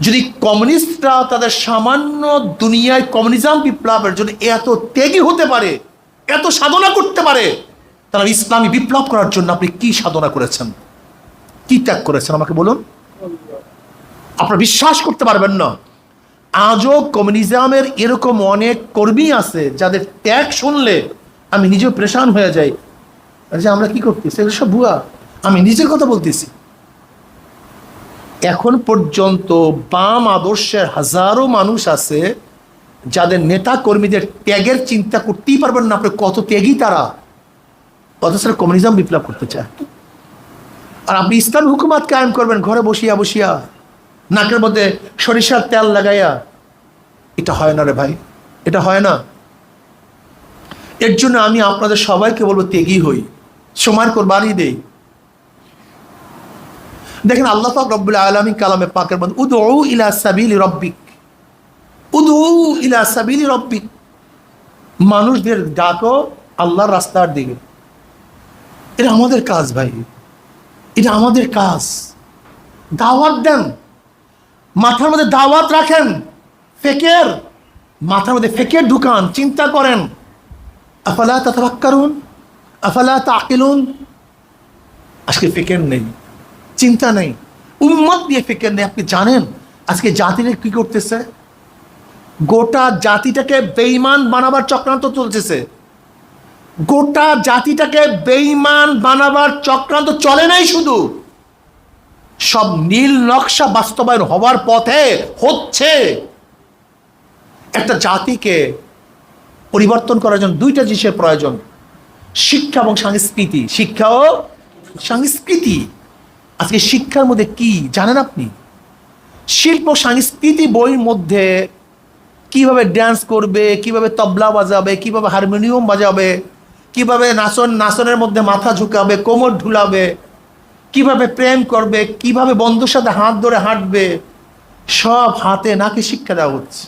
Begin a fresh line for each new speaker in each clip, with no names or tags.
যদি কমিউনিস্টরা তাদের সামান্য দুনিয়ায় কমিউনিজম বিপ্লবের জন্য এত ত্যাগী হতে পারে, এত সাধনা করতে পারে, তারা ইসলামী বিপ্লব করার জন্য আপনি কি সাধনা করেছেন? কি ত্যাগ করেছেন আমাকে বলুন? আপনারা বিশ্বাস করতে পারবেন না। আজও কমিউনিজমের এরকম অনেক কর্মী আছে যাদের ত্যাগ শুনলে আমি নিজেও প্রেশান হয়ে যাই। যে আমরা কি করতেছি? এগুলো সব ভুয়া। আমি নিজের কথা বলতেছি। এখন পর্যন্ত বাম আদর্শের হাজারো মানুষ আছে যাদের নেতা কর্মীদের ত্যাগের চিন্তা করতেই পারবেন না। আপনি কত ত্যাগী তারা? অথচ কমিউনিজম বিপ্লব করতে চায়। আর আপনি ইসলাম হুকুমাত কায়েম করবেন, ঘরে বসিয়া বসিয়া। নাকের মধ্যে সরিষার তেল লাগাইয়া। এটা হয় না রে ভাই, এটা হয় না। এর জন্য আমি আপনাদের সবাইকে বলব, ত্যাগী হই। সময়ের কোরবানি দেই। দেখেন আল্লাহ পাক রব্বুল আলমী কালামে পাকের মধ্যে উদ ইলা সাবিল রব্বিক। উদ ইলা সাবিল রব্বিক। মানুষদের ডাকো আল্লাহর রাস্তার দিকে। এটা আমাদের কাজ ভাই। এটা আমাদের কাজ। দাওয়াত দেন। মাথার মধ্যে দাওয়াত রাখেন। ফেকের। মাথার মধ্যে ফেকের ঢুকান, চিন্তা করেন। আফালা তাতাবাক্কারুন আফালা তাকিলুন আজকে ফেকের নেই। চিন্তা নেই। উম্মত দিয়ে ফেকের নেই, আপনি জানেন? আজকে জাতিরে কি করতেছে? গোটা জাতিটাকে বেইমান বানাবার চক্রান্ত চলতেছে। গোটা জাতিটাকে বেইমান বানাবার চক্রান্ত চলে নাই শুধু। সব নীল নকশা বাস্তবায়ন হওয়ার পথে হচ্ছে। একটা জাতিকে পরিবর্তন করার জন্য দুইটা জিনিসের প্রয়োজন। শিক্ষা এবং সংস্কৃতি। শিক্ষা ও সংস্কৃতি। আজকে শিক্ষার মধ্যে কি জানেন আপনি? শিল্প, সংস্কৃতি বইয়ের মধ্যে কীভাবে ড্যান্স করবে, কীভাবে তবলা বাজাবে, কীভাবে হারমোনিয়াম বাজাবে, কীভাবে নাচন, নাচনের মধ্যে মাথা ঝুঁকাবে, কোমর ঢুলাবে, কীভাবে প্রেম করবে, কীভাবে বন্ধুর সাথে হাত ধরে হাঁটবে, সব হাতে নাকি শিক্ষা দেওয়া হচ্ছে।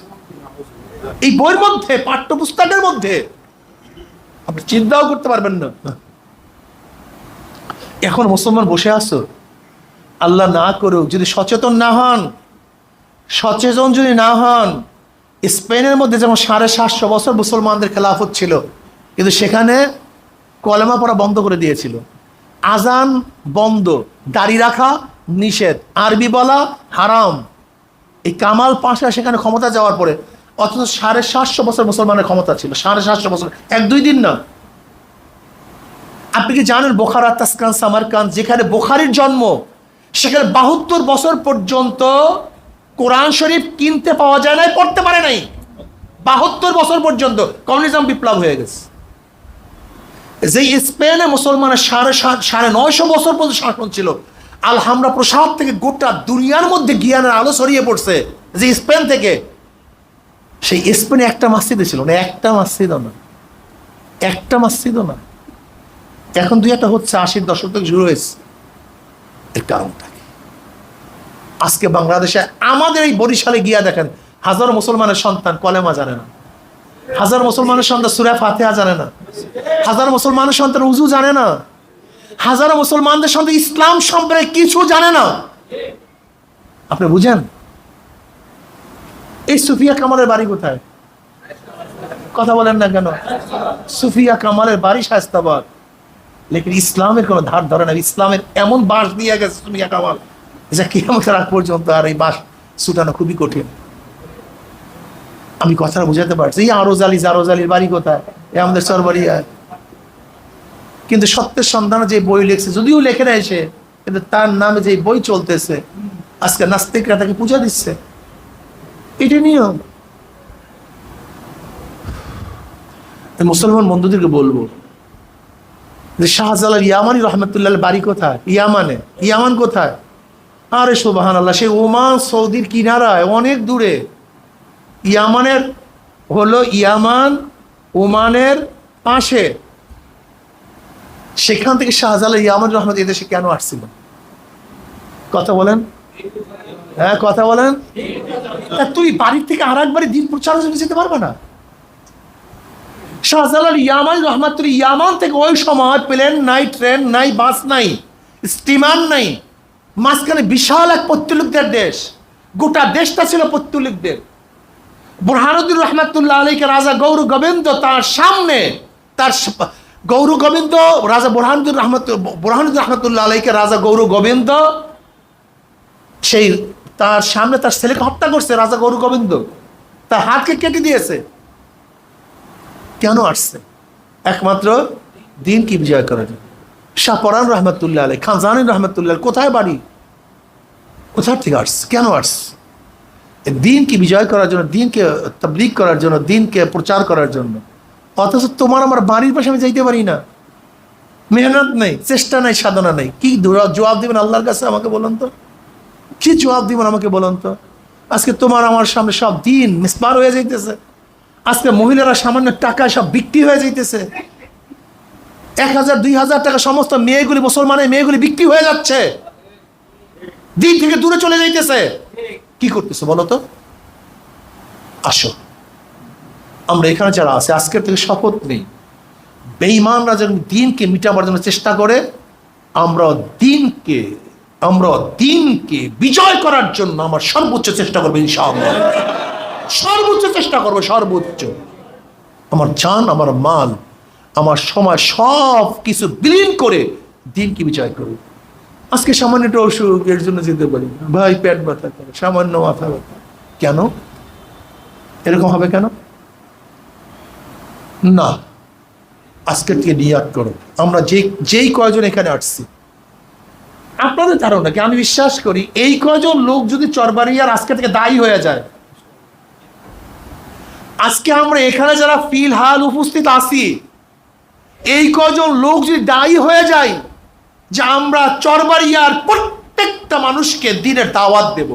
এই বইয়ের মধ্যে, পাঠ্যপুস্তকের মধ্যে আপনি চিন্তাও করতে পারবেন না। এখন মুসলমান বসে আছো? আল্লাহ না করুক, যদি সচেতন না হন, সচেতন যদি না হন, স্পেনের মধ্যে যেমন সাড়ে সাতশো বছর মুসলমানদের খেলাফত ছিল, কিন্তু সেখানে কলেমা পড়া বন্ধ করে দিয়েছিল। আজান বন্ধ, দাড়ি রাখা নিষেধ, আরবি বলা হারাম। এই কামাল পাশা সেখানে ক্ষমতা যাওয়ার পরে, অথচ সাড়ে সাতশো বছর মুসলমানের ক্ষমতা ছিল, সাড়ে সাতশো বছর, এক দুই দিন না। আপনি কি জানেন বোখারা, তাসকান সামারকান যেখানে বোখারির জন্ম সেখানে বাহাত্তর বছর পর্যন্ত কোরআন শরীফ কিনতে পাওয়া যায় নাই, পড়তে পারে নাই। বাহাত্তর বছর পর্যন্ত কমিউনিজম বিপ্লব হয়ে গেছে। যে স্পেনে মুসলমানের সাড়ে সাড়ে নয়শো বছর পর্যন্ত শাসন ছিল, আলহামরা প্রসাদ থেকে গোটা দুনিয়ার মধ্যে জ্ঞানের আলো ছড়িয়ে পড়ছে, যে স্পেন থেকে, সেই স্পেনে একটা মসজিদে ছিল না, একটা মসজিদও না, একটা মসজিদও না। এখন দুই একটা হচ্ছে আশির দশক থেকে শুরু হয়েছে। এর কারণটা কি? আজকে বাংলাদেশে আমাদের এই বরিশালে গিয়া দেখেন, হাজার মুসলমানের সন্তান কলেমা জানে না। হাজার মুসলমানের সন্তান সুরা ফাতেহা জানে না। হাজার মুসলমানের সন্তান উজু জানে না। হাজার মুসলমানদের সন্তান ইসলাম সম্পর্কে কিছু জানে না। আপনি বুঝেন? এই সুফিয়া কামালের বাড়ি কোথায়? কথা বলেন না কেন? সুফিয়া কামালের বাড়ি শাস্তাবাদ লেকিন ইসলামের কোনো ধার ধরে না। ইসলামের এমন বাঁশ দিয়ে গেছে সুফিয়া কামাল যা কিয়ামতের আগ পর্যন্ত আর এই বাস ছুটানো খুবই কঠিন। আমি কথাটা বুঝাতে পারছি, এই আরোজ আলী জারোজ আলীর বাড়ি কোথায়? এ আমাদের সরবারিয়ায় কিন্তু সত্যের সন্ধানে যে বই লিখছে, যদিও লেখে না এসে কিন্তু তার নামে যে বই চলতেছে, আজকে নাস্তিকরা তাকে পূজা দিচ্ছে। এটা নিয়ম মুসলমান বন্ধুদেরকে বলব যে শাহজালাল ইয়ামানি রহমতুল্লাহ বাড়ি কোথায়? ইয়ামানে। ইয়ামান কোথায়? আরে সোবাহান আল্লাহ সেই ওমান সৌদির কিনারায়, অনেক দূরে। ইয়ামানের হলো ইয়ামান, ওমানের পাশে। সেখান থেকে শাহজালাল ইয়ামান রহমত এদেশে কেন আসছিল? কথা বলেন। হ্যাঁ কথা বলেন। তুই বাড়ির থেকে আর একবারে দিন প্রচারের জন্য যেতে পারবে না? শাহজালাল ইয়ামান রহমাতুল ইয়ামান থেকে ওই সময় প্লেন নাই, ট্রেন নাই, বাস নাই, স্টিমার নাই। মাঝখানে বিশাল এক পত্রিকদের দেশ। গোটা দেশটা ছিল পত্তলিকদের বুরহানুদ্দিন রহমাতুল্লাহ আলীকে রাজা গৌর গোবিন্দ তার সামনে, তার গৌর গোবিন্দ, রাজা বুরহানুদ্দিন রহমত, বুরহানুদ্দিন রহমতুল্লাহ আলীকে রাজা গৌর গোবিন্দ, সেই তার সামনে তার ছেলেকে হত্যা করছে রাজা গৌর গোবিন্দ। তার হাতকে কেটে দিয়েছে। কেন আসছে? একমাত্র দিন কি বিজয় করার জন্য শাহপরান রহমতুল্লাহ আলাই খানজানিন রহমতুল্লাহ কোথায় বাড়ি? কোথার থেকে আসছে? কেন আসছে? দিনকে বিজয় করার জন্য, দিনকে তবলিক করার জন্য, দিনকে প্রচার করার জন্য? অথচ তোমার আমার বাড়ির পাশে আমি যাইতে পারি না। মেহনত নেই, চেষ্টা নেই, সাধনা নেই। কি জবাব দিবেন আল্লাহর কাছে আমাকে বলুন তো? কি জবাব দিবেন আমাকে বলুন তো? আজকে তোমার আমার সামনে সব দিন মিসমার হয়ে যাইতেছে। আজকে মহিলারা সামান্য টাকায় সব বিক্রি হয়ে যাইতেছে। এক হাজার, দুই হাজার টাকা সমস্ত মেয়েগুলি, মুসলমানের মেয়েগুলি বিক্রি হয়ে যাচ্ছে। দিন থেকে দূরে চলে যাইতেছে। কি করতেছে বলো তো? আসো। আমরা এখানে যারা আছে, আজকের থেকে শপথ নেই। বেঈমানরা যেন দিনকে মিটাবার জন্য চেষ্টা করে, আমরা দিনকে আমরা দিনকে বিজয় করার জন্য আমার সর্বোচ্চ চেষ্টা করব ইনশাআল্লাহ। সর্বোচ্চ চেষ্টা করব, সর্বোচ্চ। আমার জান, আমার মাল, আমার সময় সব কিছু বিলীন করে দিনকে বিজয় করব আজকে সামান্য একটা অসুখ, এর জন্য যেতে পারি ভাই, পেট ব্যথা করে, সামান্য মাথা ব্যথা। কেন? এরকম হবে কেন? না। আজকের থেকে নিয়াত করো। আমরা যে যেই কয়জন এখানে আসছি। আপনাদের ধারণা কি? আমি বিশ্বাস করি, এই কয়জন লোক যদি চরবারিয়ার আজকে থেকে দায়ী হয়ে যায় আজকে আমরা এখানে যারা ফিলহাল উপস্থিত আছি, এই কজন লোক যদি দায়ী হয়ে যায় যে আমরা চরবারিয়ার প্রত্যেকটা মানুষকে দিনের দাওয়াত দেব,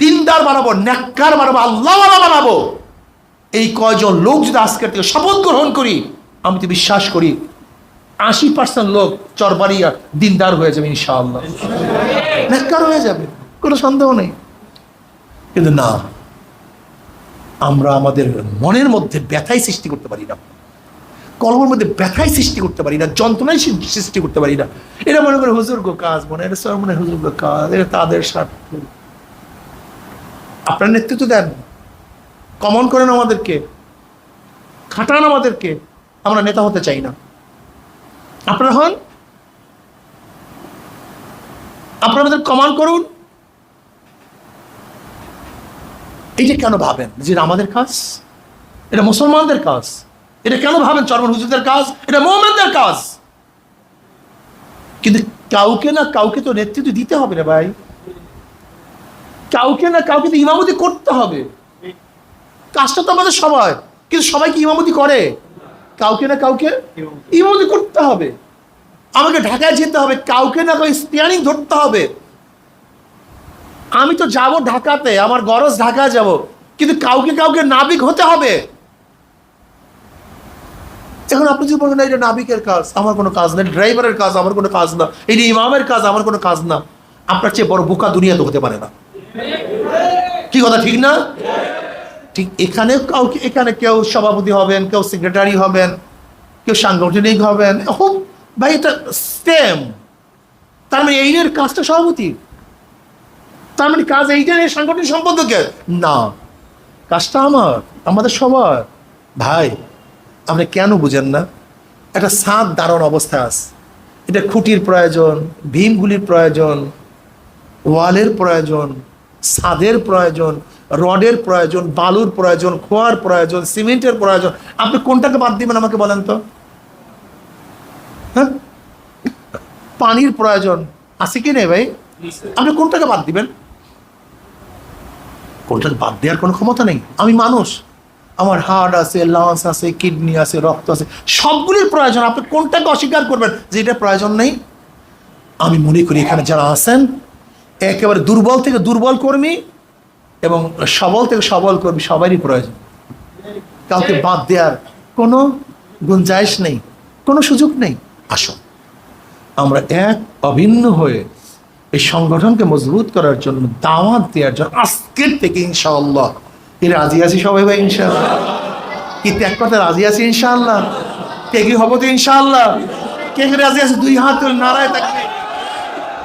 দিনদার বানাবো, ন্যাক্কার বানাবো আল্লাহ বানাবো, এই কয়জন লোক যদি আজকের থেকে শপথ গ্রহণ করি, আমি তো বিশ্বাস করি আশি পার্সেন্ট লোক চরবারিয়ার দিনদার হয়ে যাবে ইনশাআল্লাহ। ন্যাক্কার হয়ে যাবে, কোনো সন্দেহ নেই। কিন্তু না আমরা আমাদের মনের মধ্যে ব্যথাই সৃষ্টি করতে পারি না। কলমের মধ্যে ব্যথাই সৃষ্টি করতে পারি না, যন্ত্রণাই সৃষ্টি করতে পারি না। এটা মনে করে হুজুর গো কাজ, মনে এটা মনে হুজুর গো কাজ এটা তাদের স্বার্থ। আপনার নেতৃত্ব দেন, কমন করেন আমাদেরকে, খাটান আমাদেরকে, আমরা নেতা হতে চাই না। আপনারা হন, আপনারা আমাদের কমান করুন। এটা কেন ভাবেন? যে আমাদের কাজ? এটা মুসলমানদের কাজ। এটা কেন ভাবেন? চরমন হুজুরদের কাজ? এটা মোহাম্মদের কাজ। কিন্তু কাউকে না কাউকে তো নেতৃত্ব দিতে হবে রে ভাই। কাউকে না কাউকে তো ইমামতি করতে হবে। কাজটা তো আমাদের সবাই কিন্তু সবাই কি ইমামতি করে? কাউকে না কাউকে ইমামতি করতে হবে। আমাকে ঢাকায় যেতে হবে। কাউকে না কাউকে স্টিয়ারিং ধরতে হবে। আমি তো যাব ঢাকাতে, আমার গরজ ঢাকা যাব। কিন্তু কাউকে কাউকে নাবিক হতে হবে। এখন আপনি যদি বলেন এটা নাবিকের কাজ, আমার কোনো কাজ না ড্রাইভারের কাজ, আমার কোনো কাজ না, এটা ইমামের কাজ, আমার কোনো কাজ না। আপনার চেয়ে বড় বোকা দুনিয়াতে হতে পারে না। কি কথা, ঠিক না? ঠিক এখানে কাউকে, এখানে কেউ সভাপতি হবেন, কেউ সেক্রেটারি হবেন, কেউ সাংগঠনিক হবেন। হোক ভাই, এটা স্টেম তার মানে এইনের কাজটা সভাপতি তার মানে কাজ এইটার সাংগঠনিক সম্পাদকের? না। কাজটা আমার, আমাদের সবার। ভাই, আপনি কেন বুঝেন না? একটা সাঁত দাঁড়ানো অবস্থা আছে। এটা খুঁটির প্রয়োজন, ভীমগুলির প্রয়োজন, ওয়ালের প্রয়োজন, ছাদের প্রয়োজন, রডের প্রয়োজন, বালুর প্রয়োজন, খোয়ার প্রয়োজন, সিমেন্টের প্রয়োজন। আপনি কোনটাকে বাদ দিবেন আমাকে বলেন তো? হ্যাঁ? পানির প্রয়োজন আছে কি নেই ভাই? আপনি কোনটাকে বাদ দিবেন? কোনটাকে বাদ দেওয়ার কোনো ক্ষমতা নেই। আমি মানুষ। আমার হার্ট আছে লাংস আছে কিডনি আছে, রক্ত আছে। সবগুলির প্রয়োজন। আপনি কোনটাকে অস্বীকার করবেন? যে এটা প্রয়োজন নেই। আমি মনে করি এখানে যারা আছেন, একেবারে দুর্বল থেকে দুর্বল কর্মী এবং সবল থেকে সবল কর্মী সবারই প্রয়োজন। কাউকে বাদ দেওয়ার কোনো গুঞ্জাইশ নেই, কোনো সুযোগ নেই। আসুন, আমরা এক অভিন্ন হয়ে এই সংগঠনকে মজবুত করার জন্য দাওয়াত দেওয়ার জন্য আজকের থেকে ইনশাআল্লাহ। কি রাজি আছি সবাই ভাই, ইনশাআল্লাহ? কি ত্যাগ করতে রাজি আছি ইনশাআল্লাহ? কি হব তো ইনশাআল্লাহ। কে কি রাজি আছে? দুই হাত তুলে নারায় থাকবে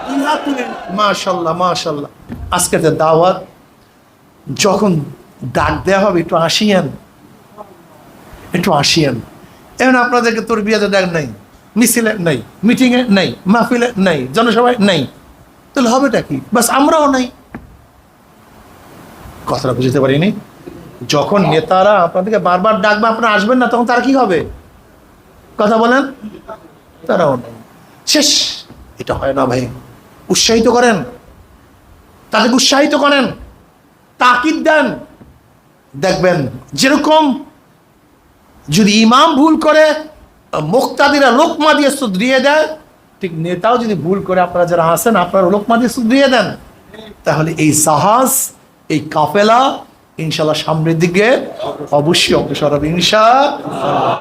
দুই হাত তুলে। মাশাল্লাহ মাশাল্লাহ আজকের যে দাওয়াত, যখন ডাক দেওয়া হবে, একটু আসিয়েন। একটু আসিয়েন। এখন আপনাদেরকে তোর বিয়াতে ডাক নাই, মিছিলে নেই, মিটিংয়ে নেই, মাহফিলে নেই, জনসভায় নেই। তাহলে হবেটা কি? বাস আমরাও নাই। কথাটা বুঝতে পারিনি। যখন নেতারা আপনাদেরকে বারবার ডাকবে, আপনারা আসবেন না, তখন তারা কি হবে? কথা বলেন। তারাও নেই। শেষ। এটা হয় না ভাই। উৎসাহিত করেন। তাদেরকে উৎসাহিত করেন। তাকিদ দেন। দেখবেন, যেরকম যদি ইমাম ভুল করে, মুক্তাদিরা লোকমা দিয়ে সুধরিয়ে দেয় ঠিক নেতাও যদি ভুল করে আপনারা যারা আসেন আপনারা লোকমা দিয়ে দেন। তাহলে এই সাহাস, এই কাফেলা ইনশাল্লাহ সামনের দিকে অবশ্যই অগ্রসর হবে ইনশা